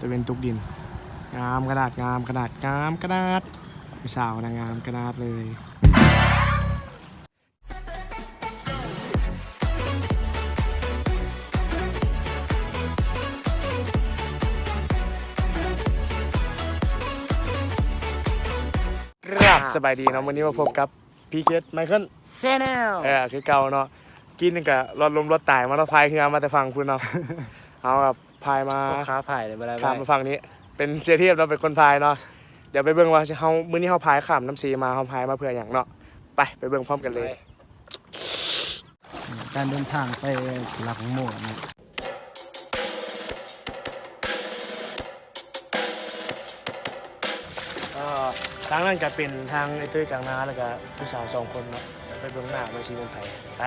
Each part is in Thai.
ตะเวนตุกดิน งามกระดาษงามกระดาษงามกระดาษผู้สาวนะงามกระดาษเลยครับสบายดีเนาะวันนี้มาพบกับพีเคสไมเคิลเซนลเออคือเก่าเนาะกินกับรถลมรถตายมาเราพายคือมาแต่ฟังคุณเนาะเอาแบบ พายมาค้าผ่ายเลยบ่ได้ข้ามมาฝั่งนี้ เป็นเสียเทียบเราเป็นคนพายเนาะเดี๋ยวไปเบิ่งว่าเฮามื้อนี้เฮาพายข้ามน้ำซีมาเฮาพายมาเพื่ออย่างเนาะไปไปเบิ่งพร้อมกันเลย การเดินทางไปหลักหมู่นะก็ทางนั้นจะเป็นทางไอ้ตุ้ยกลางนาแล้วก็ผู้สาวสองคนเนาะไปเบิ่งหน้ามาชีเมืองไทยไป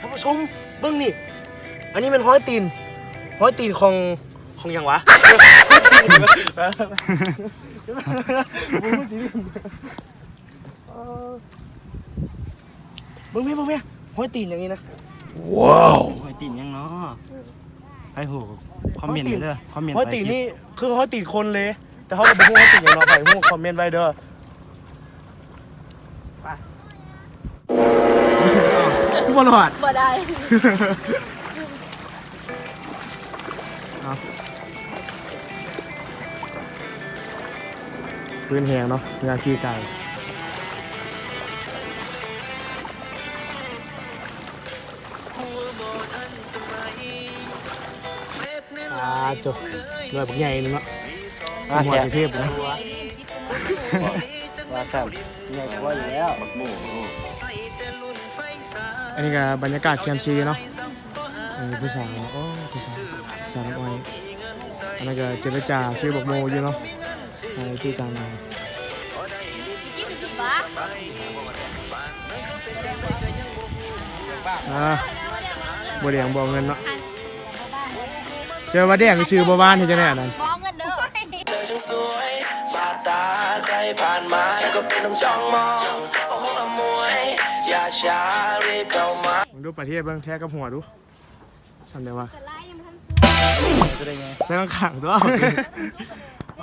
ท่านผู้ชมเบิ่งนี่ อันนี้เป็นห้อยตีน ห้อยตีนของของหยังวะ เบิ่งแม่เบิ่งแม่ห้อยตีนอย่างนี้นะ หอยตีนยังเนาะไอ้โหคอมเมนต์เด้อคอมเมนต์ห้อยตีนนี่คือห้อยตีนคนเลย แต่เขาก็บอกว่าห้อยตีนอย่างเนาะไปหูคอมเมนต์ไว้เด้อไป บอลหอดบ่ได้พื้นแหงเนาะงานขี้ไก่อ่าจบเลยบักใหญ่นึงเนาะสมหัวสิเทพนะว่าสั่นใหญ่กว่าอยู่แล้ว อันนี้ก็บรรยากาศแคมป์ซีเนาะเออผู้สาวโอ้ผู้สาวสาวน้ำอ้อยอันนั้ก็เจรจาซื้อบักโมอยู่เนาะในที่กลางนาอ่าบัวแดงบอกเงินเนาะเจอบัวแดงก็ซื้อบัวบ้านที่จะไหนอันนั้นมองเงินเด้อเธอช่างสวยบาดตาใครผ่านมาก็เป็นต้องจ้องมองโอ้โหอมวย อย่าช้ารีบเข้ามามึงดูประเทศเบิ่งแท้กับหัวดูทำได้วะแต่ไล่ยังไม่ทันซื้อจะได้ไงใช้ข้างขังตัว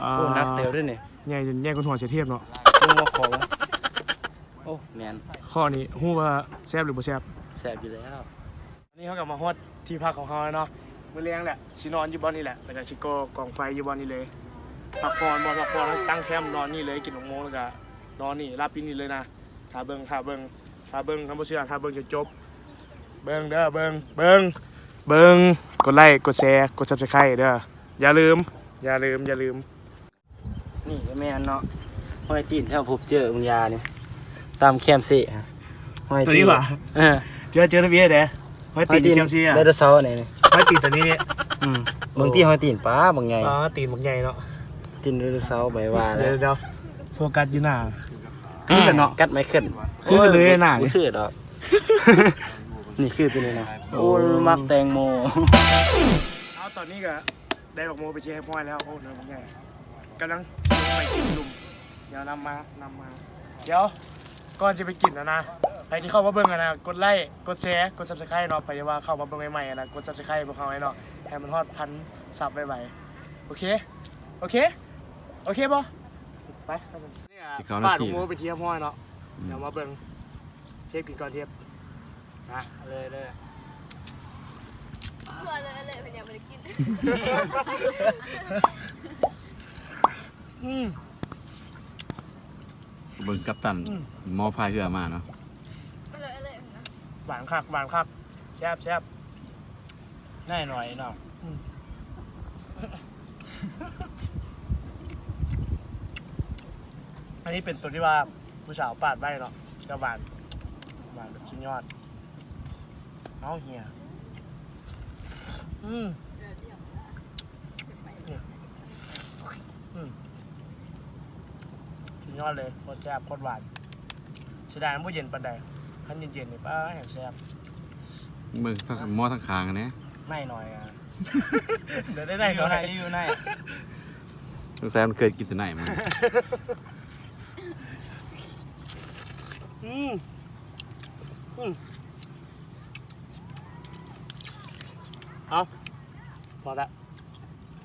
อ่าโอ้นักเต๋วด้วยนี่ใหญ่จนแย่คนหัวเสียเทียบเนาะลุงว่าขอวะโอ้แมนข้อนี้ฮู้ว่าแซ่บหรือบ่แซ่บแสบอยู่แล้วอันนี้เขากลับมาฮอดที่พักของเขาแล้วเนาะมื้อเลี้ยงแหละสินอนอยู่บ่อนนี่แหละแล้วก็สิโกกองไฟอยู่บ่อนนี่เลยพักผ่อนบ่พักผ่อนแล้วตั้งแคมป์นอนนี่เลยกินหกโมงแล้วก็นอนนี่รับปีนี่เลยนะถ้าเบิ่งถ้าเบิ่ง ถ้าเบิ่งคำบ่เชื่อถ้าเบิ่งจะจบ เบิ่งเด้อเบิ่งเบิ่งเบิ่งกดไลค์กดแชร์กด Subscribe เด้ออย่าลืม อย่าลืมอย่าลืมนี่ก็แม่นเนาะหอยตีนที่เราพบเจอมึงยาเนี่ยตามแคมเซ่ฮะหอยตัวนี้ว่ะเออเจอเจอทะเบียนเด้ห้อยตีนเทียมซีอะไดโนเสาร์ไหนนี่ห้อยตีนตัวนี้อืมบางที่หอยตีนป้าบางไงอ๋อตีนบักใหญ่เนาะตีนไดโนเสาร์ใบว่าแล้เดี๋ยววเดี๋ยวโฟกัสอยู่หน้า คือกันเนาะ กัดไม่ขึ้นคือกันเลยหน้านี่นี่คือดอก นี่คือตัวนี้เนาะโอ้มักแตงโม เอาตอนนี้ก็ได้ดอกโมไปเชียร์ให้พ่อยแล้วโอ้เนื้อบักใหญ่กำลังลงไปกินลุมเดี๋ยวนำมานำมา เดี๋ยวก่อนจะไปกินนะนะใครที่เข้ามาเบิ่งอะนะกดไลค์กดแชร์กด Subscribe เนาะไปว่าเข้ามาเบิ่งใหม่ๆอะนะกด Subscribe พวกเขาให้เนาะให้มันฮอดพันซับไวๆโอเค โอเค โอเคบ่ไปครั บผมนี่อะสิเข้าหน้าบ้านที่ลุงโมไปเที่ยวพ่อยเนาะเดี๋ยวมาเบิ่งเทียบกินก่อนเทียบนะเลยเลยตัวเลยเลยเป็นยังไม่ได้กินอืม เบิ่งกัปตันหมอพายเรือมาเนาะเลยเลยนะหวานคักหวานคักแซ่บแซ่บง่ายหน่อยเนาะอั นนี้เป็นตัวที่ว่าผู้สาวปาดไว้เนาะก็หวานหวานแบบชิ้นยอดเอาเฮียอืมเนี่ยอืมชิ้นยอดเลยโคตรแซ่บโคตรหวานเสียดายมันบ่เย็นปานใดขั้นเย็นๆนี่ป้าแห่งแซ่บเบิ่งทั้งหมอทั้งคางกันแหน่ไม่หน่อยอะ เดี๋ยวได้ได้ได้อก่ยู่อนไหนให้อยู่ไหน สงสัยมันเคยกินแต่ไหนมา อืมอืมเอาพอละ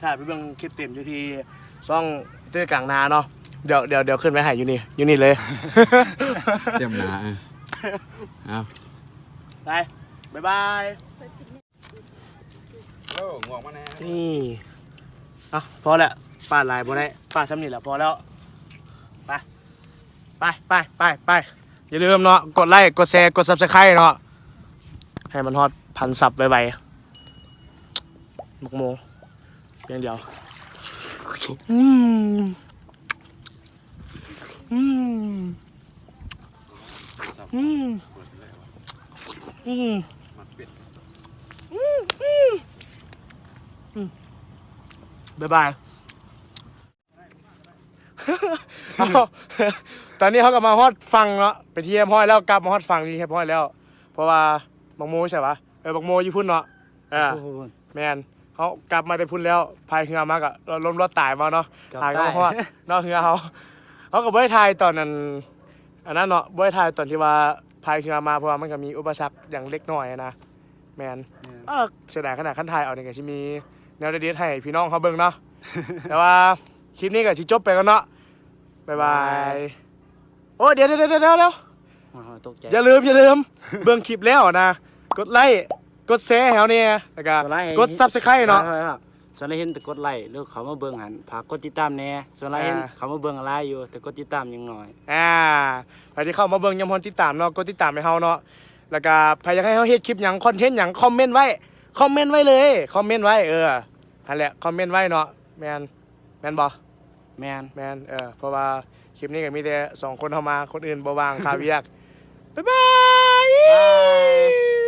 ถ้าไปเบิ่งคลิปเต็มอยู่ที่ช่องตื้อกลางนาเนาะเดี๋ยวเดี๋ยวเดี๋ยวขึ้นไปให้อยู่นี่อยู่นี่เลย เตรียมหนาเออเอาไปบ๊ายบายไปปิดเนี่ยโอ้งอกมาแน่นี่อะพอแล้วป้าลายบ่ได้ป้าซ้ำนี่แหละพอแล้ว ไป ไปไปไปไป อย่าลืมเนาะกดไลค์กดแชร์กดซับสไครต์เนาะให้มันฮอตพันซับไวๆมุกโมเพียงเดียวอืมอืมอืมอืมอืมอืมบ๊ายบายเอา ตอนนี้เขากลับมาฮอดฟังเนาะไปเที่ยมห้อยแล้วกลับมาฮอดฟังที่เทียมห้อยแล้ว เพราะว่าบักโมใช่ปะเออบักโมอยู่พุ่นเนาะเออโอ้โหแมนเขากลับมาได้พุ่นแล้วพายเรือมากอะเราล้มรถตายมาเนาะเกือบตายก็ตายเพราะว่าเนาะเรือเขาเขาก็บ่ได้ทายตอนนั้นอันนั้นเนาะบ่ได้ทายตอนที่ว่าพายเรือมาเพราะว่ามันก็มีอุปสรรคอย่างเล็กน้อยอะนะแมนเออเสียดายขนาดขั้นไทายเอาเนี่ยก็สิมีแนวเด็ดๆให้พี่น้องเขาเบิ่งเนาะแต่ว่าคลิปนี้ก็สิจบไปกันเนาะบ๊ายบาย โอ้เดี๋ยวเดี๋ยวเดี๋ยวเดี๋ยวเดี๋ยวโอ้โหตกใจ อย่าลืมอย่าลืม เบิ่งคลิปแล้วนะ กดไลค์ กดแชร์ให้เฮาเนี่ยแล้วก็กดไลค์ให้กด Subscribe เนาะครับครับส่วนเราเห็นแต่กดไลค์หรือเขามาเบิ่งหันพากกดติดตามแหน่ส่วนเราเห็นอ่า เขามาเบิ่งอะไรอยู่ แต่กดติดตามยังน้อย อ่าใครที่เข้ามาเบิ่งยำพรติดตามเนาะ กดติดตามให้เฮาเนาะ แล้วก็ใครอยากให้เฮาเฮ็ดคลิปหยังคอนเทนต์หยังคอมเมนต์ไว้ คอมเมนต์ไว้เลย คอมเมนต์ไว้เออนั่นแหละ คอมเมนต์ไว้เนาะ แมนแมนบ่ แมนแมนเออเพราะว่า คลิปนี้ก็มีแต่สองคนเข้ามาคนอื่นบาบางคาเวียกบ๊ายบาย